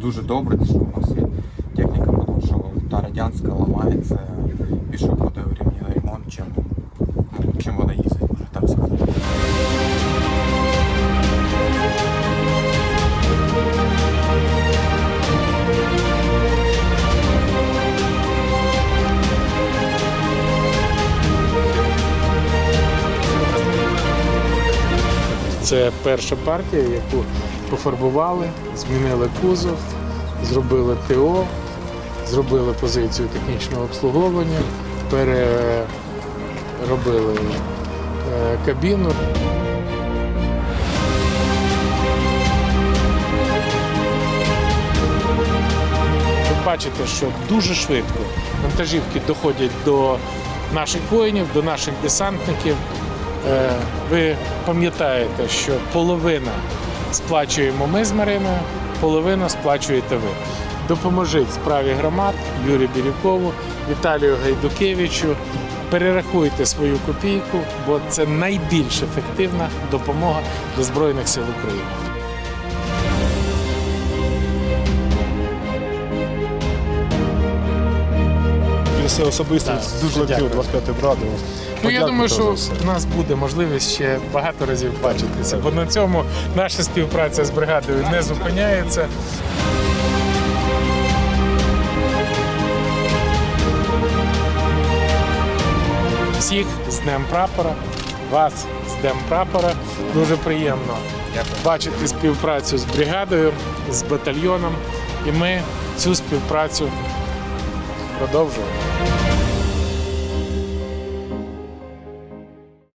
Дуже добре, що у нас є техніка, тому що та радянська ламається, більше времени на ремонт, чим, чим вона їздить, можна так сказати. Це перша партія, яку пофарбували, змінили кузов, зробили ТО, зробили позицію технічного обслуговування, переробили е, кабіну. Ви бачите, що дуже швидко вантажівки доходять до наших воїнів, до наших десантників. Е, Ви пам'ятаєте, що половина сплачуємо ми з Мариною, половину сплачуєте ви. Допоможіть справі громад Юрію Бірюкову, Віталію Гайдукевичу. Перерахуйте свою копійку, бо це найбільш ефективна допомога для Збройних сил України. Все особисто Так, дуже дякую. 25 браду. Ну я думаю, що в нас буде можливість ще багато разів бачитися, бо на цьому наша співпраця з бригадою не зупиняється. Всіх з Днем прапора, вас з Днем прапора. Дуже приємно бачити співпрацю з бригадою, з батальйоном. І ми цю співпрацю продовжуємо.